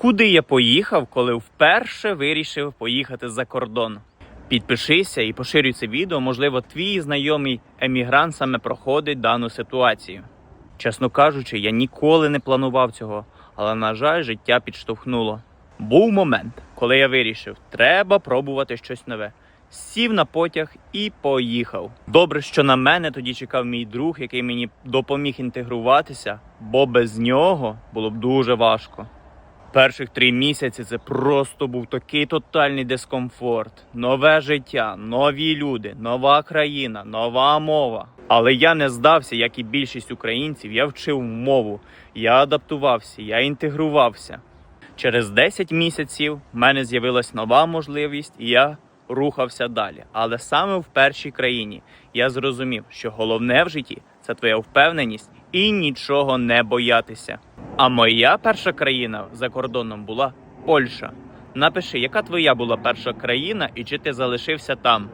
Куди я поїхав, коли вперше вирішив поїхати за кордон? Підпишися і поширюй це відео. Можливо, твій знайомий емігрант саме проходить дану ситуацію. Чесно кажучи, я ніколи не планував цього, але, на жаль, життя підштовхнуло. Був момент, коли я вирішив, треба пробувати щось нове. Сів на потяг і поїхав. Добре, що на мене тоді чекав мій друг, який мені допоміг інтегруватися, бо без нього було б дуже важко. Перших три місяці це просто був такий тотальний дискомфорт, нове життя, нові люди, нова країна, нова мова. Але я не здався, як і більшість українців. Я вчив мову, я адаптувався, я інтегрувався. Через 10 місяців в мене з'явилась нова можливість, і я рухався далі. Але саме в першій країні я зрозумів, що головне в житті це твоя впевненість і нічого не боятися. А моя перша країна за кордоном була Польща. Напиши, яка твоя була перша країна і чи ти залишився там?